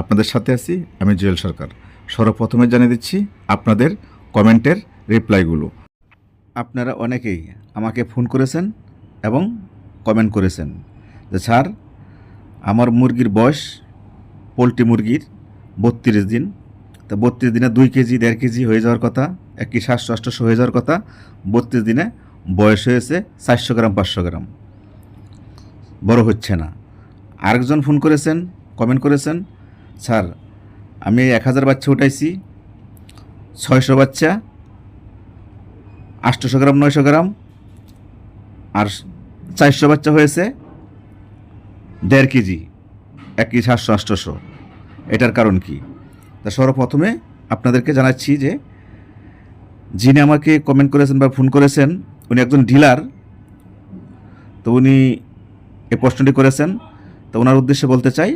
আপনাদের সাথে আছি আমি জুয়েল সরকার। সর্বপ্রথমে জানিয়ে দিচ্ছি আপনাদের কমেন্টের রিপ্লাইগুলো। আপনারা অনেকেই আমাকে ফোন করেছেন এবং কমেন্ট করেছেন যে, স্যার, আমার মুরগির বয়স পোলট্রি মুরগির বত্রিশ দিন। তো বত্রিশ দিনে দুই কেজি, দেড় কেজি হয়ে যাওয়ার কথা, একই সাতশো আটশোশো হয়ে যাওয়ার কথা, বত্রিশ দিনে বয়স হয়েছে চারশো গ্রাম, পাঁচশো গ্রাম। বড় হচ্ছে না। আরেকজন ফোন করেছেন, কমেন্ট করেছেন স্যার, আমি এক হাজার বাচ্চা উঠাইছি, ছয়শো বাচ্চা আটশোশো গ্রাম, নয়শো গ্রাম, আর চারশো বাচ্চা হয়েছে দেড় কেজি, এক কেজি সাতশো আটশোশো এটার কারণ কি? তা সর্বপ্রথমে আপনাদেরকে জানাচ্ছি যে যিনি আমাকে কমেন্ট করেছেন বা ফোন করেছেন, উনি একজন ডিলার তো উনি এই প্রশ্নটি করেছেন। তো ওনার উদ্দেশ্যে বলতে চাই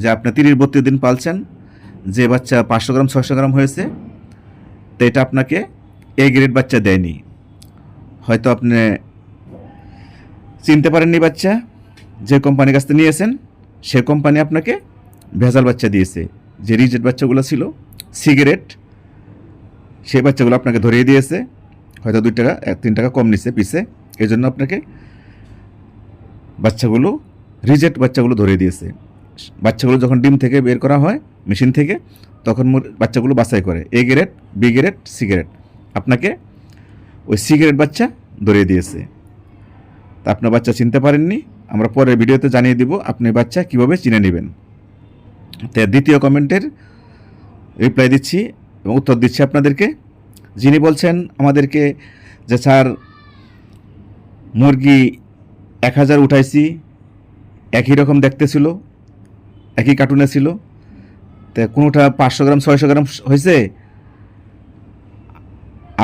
যে আপনি তিরিশ বত্রিশ দিন পালছেন, যে বাচ্চা পাঁচশো গ্রাম, ছয়শো গ্রাম হয়েছে, তো এটা আপনাকে এ গ্রেড বাচ্চা দেয়নি। হয়তো আপনি চিনতে পারেননি বাচ্চা, যে কোম্পানির কাছ থেকে নিয়েছেন, সে কোম্পানি আপনাকে ভেজাল বাচ্চা দিয়েছে। যে রিজেট বাচ্চাগুলো ছিল, সিগারেট সেই বাচ্চাগুলো আপনাকে ধরিয়ে দিয়েছে, হয়তো দুই টাকা, এক, তিন টাকা কম নিছে পিসে। এই জন্য আপনাকে বাচ্চাগুলো, রিজেক্ট বাচ্চাগুলো ধরে দিয়েছে। বাচ্চাগুলো যখন ডিম থেকে বের করা হয়, মেশিন থেকে, তখন বাচ্চাগুলো বাছাই করে। A grade, B grade cigarette আপনাকে ওই সিগারেট বাচ্চা ধরিয়ে দিয়েছে। তা আপনার বাচ্চা চিনতে পারেননি, আমরা পরের ভিডিওতে জানিয়ে দিব আপনি বাচ্চা কীভাবে চিনে নেবেন। তো দ্বিতীয় কমেন্টের রিপ্লাই দিচ্ছি এবং উত্তর দিচ্ছি আপনাদেরকে। যিনি বলছেন আমাদেরকে যে, স্যার, মুরগি এক হাজার উঠাইছি, একই রকম দেখতে ছিল একই কার্টুনে ছিল। তা কোনোটা পাঁচশো গ্রাম, ছয়শো গ্রাম হয়েছে?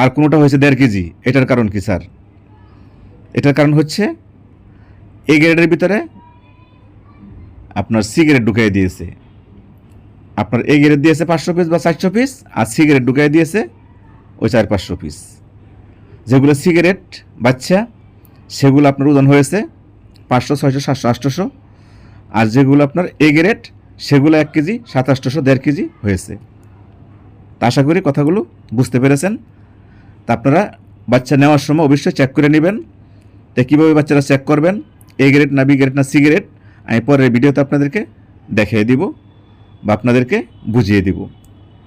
আর কোনোটা হয়েছে দেড় কেজি। এটার কারণ কি, স্যার? এটার কারণ হচ্ছে, এ গ্রেডের ভিতরে আপনার সিগারেট ঢুকাই দিয়েছে। আপনার এ গ্রেড দিয়েছে পাঁচশো পিস বা চারশো পিস আর সিগারেট ঢুকাই দিয়েছে ওই চার পাঁচশো পিস যেগুলো সিগারেট, বাচ্চা, সেগুলো আপনার ওজন হয়েছে পাঁচশো, ছয়শো, সাতশো, আটশোশো। আর যেগুলো আপনার এ গ্রেড সেগুলো এক কেজি সাত আটশোশো দেড় কেজি হয়েছে। তা আশা করি কথাগুলো বুঝতে পেরেছেন। তা আপনারা বাচ্চা নেওয়ার সময় অবশ্যই চেক করে নেবেন। তো কীভাবে বাচ্চারা চেক করবেন? এ গ্রেড না বি গ্রেড না সি গ্রেড আমি পরের ভিডিওতে আপনাদেরকে দেখিয়ে দিব বা আপনাদেরকে বুঝিয়ে দিব।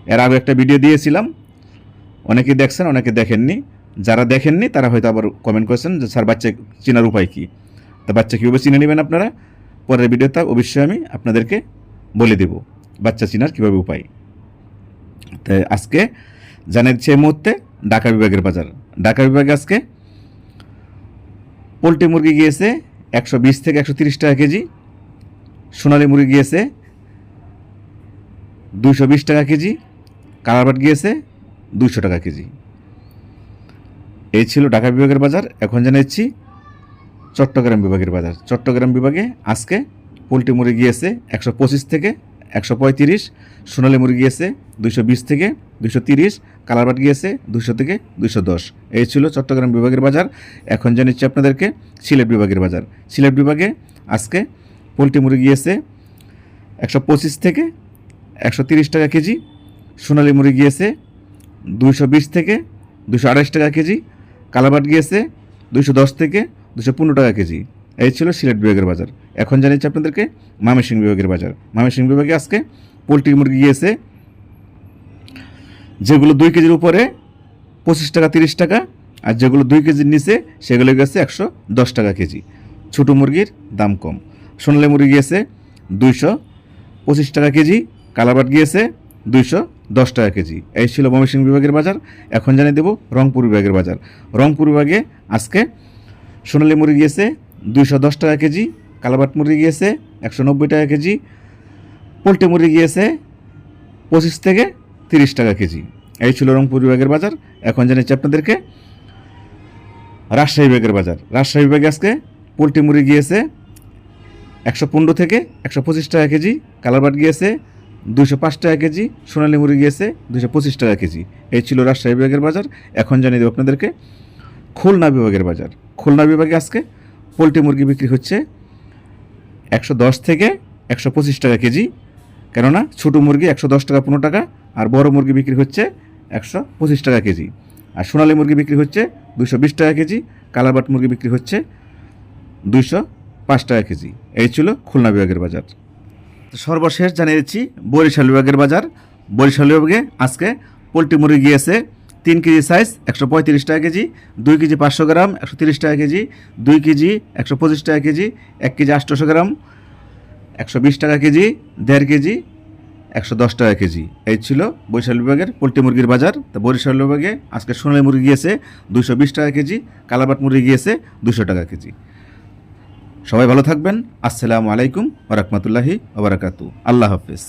এর আগে একটা ভিডিও দিয়েছিলাম। অনেকে দেখছেন, অনেকে দেখেননি। যারা দেখেননি, তারা হয়তো আবার কমেন্ট করেছেন যে, স্যার, বাচ্চা চেনার উপায় কী? তা বাচ্চা কীভাবে চিনে নেবেন আপনারা? পরের ভিডিওতে অবশ্যই আমি আপনাদেরকে বলে দেব বাচ্চা চিনার কীভাবে উপায়। তাই আজকে জানাচ্ছি এই মুহূর্তে ঢাকা বিভাগের বাজার। ঢাকা বিভাগে আজকে পোলট্রি মুরগি গিয়েছে একশো বিশ থেকে একশো তিরিশ টাকা কেজি, সোনালি মুরগি গিয়েছে দুশো বিশ টাকা কেজি, কালারবাট গিয়েছে দুশো টাকা কেজি। এই ছিল ঢাকা বিভাগের বাজার। এখন জানাচ্ছি চট্টগ্রাম বিভাগের বাজার। চট্টগ্রাম বিভাগে আজকে পোলট্রি মুরগি গিয়েছে একশো পঁচিশ থেকে একশো পঁয়ত্রিশ, সোনালি মুরগি গিয়েছে দুইশো বিশ থেকে দুইশো তিরিশ, কালারবাট গিয়েছে দুশো থেকে দুশো দশ। এই ছিল চট্টগ্রাম বিভাগের বাজার। এখন জানিচ্ছি আপনাদেরকে সিলেট বিভাগের বাজার। সিলেট বিভাগে আজকে পোলট্রি মুরগি গিয়েছে একশো পঁচিশ থেকে একশো তিরিশ টাকা কেজি, সোনালি মুরগি গিয়েছে দুইশো বিশ থেকে দুশো আড়াইশ টাকা কেজি কালাবাট গিয়েছে দুশো দশ থেকে দুশো পনেরো টাকা কেজি। এই ছিল সিলেট বিভাগের বাজার। এখন জানিয়েছি আপনাদেরকে ময়মনসিংহ বিভাগের বাজার। ময়মনসিংহ বিভাগে আজকে পোলট্রি মুরগি গিয়েছে, যেগুলো দুই কেজির উপরে পঁচিশ টাকা, তিরিশ টাকা, আর যেগুলো দুই কেজির নিচে সেগুলো গেছে একশো দশ টাকা কেজি। ছোটো মুরগির দাম কম। সোনালি মুরগি গিয়েছে দুইশো পঁচিশ টাকা কেজি, কালাবাট গিয়েছে দুইশো দশ টাকা কেজি। এই ছিল ময়মনসিংহ বিভাগের বাজার। এখন জানিয়ে দেব রংপুর বিভাগের বাজার। রংপুর বিভাগে আজকে সোনালি মুরগি গিয়েছে দুইশো দশ টাকা কেজি, কালাবাট মুরগি গিয়েছে একশো নব্বই টাকা কেজি, পোলট্রি মুরগি গিয়েছে পঁচিশ থেকে তিরিশ টাকা কেজি। এই ছিল রংপুর বিভাগের বাজার। এখন জানাচ্ছি আপনাদেরকে রাজশাহী বিভাগের বাজার। রাজশাহী বিভাগে আজকে পোলট্রি মুরগি গিয়েছে, একশো পনেরো থেকে একশো পঁচিশ টাকা কেজি কালারবাট গিয়েছে দুশো পাঁচ টাকা কেজি, সোনালী মুরগি গিয়েছে দুশো পঁচিশ টাকা কেজি। এই ছিল রাজশাহী বিভাগের বাজার। এখন জানিয়ে দেবো আপনাদেরকে খুলনা বিভাগের বাজার। খুলনা বিভাগে আজকে পোলট্রি মুরগি বিক্রি হচ্ছে একশো দশ থেকে একশো পঁচিশ টাকা কেজি। কেননা ছোটো মুরগি একশো দশ টাকা পনেরো টাকা আর বড় মুরগি বিক্রি হচ্ছে একশো পঁচিশ টাকা কেজি। আর সোনালী মুরগি বিক্রি হচ্ছে দুশো বিশ টাকা কেজি কালারবাট মুরগি বিক্রি হচ্ছে দুইশো পাঁচ টাকা কেজি। এই ছিল খুলনা বিভাগের বাজার। সর্বশেষ জানিয়েছি বরিশাল বিভাগের বাজার। বরিশাল বিভাগে আজকে পোলট্রি মুরগি গিয়েছে তিন কেজি সাইজ একশো পঁয়ত্রিশ টাকা কেজি, দুই কেজি পাঁচশো গ্রাম, একশো তিরিশ টাকা কেজি, দুই কেজি, একশো পঁচিশ টাকা কেজি, এক কেজি আটশোশো গ্রাম, একশো বিশ টাকা কেজি, দেড় কেজি, একশো দশ টাকা কেজি। এই ছিল বরিশাল বিভাগের পোলট্রি মুরগির বাজার। তো বরিশাল বিভাগে আজকে সোনালী মুরগি গিয়েছে দুশো বিশ টাকা কেজি, কালাবাট মুরগি গিয়েছে দুশো টাকা কেজি। সবাই ভালো থাকবেন। আসসালামু আলাইকুম ওরহমতুল্লাহি ওবরাকাতু আল্লাহ হাফিজ।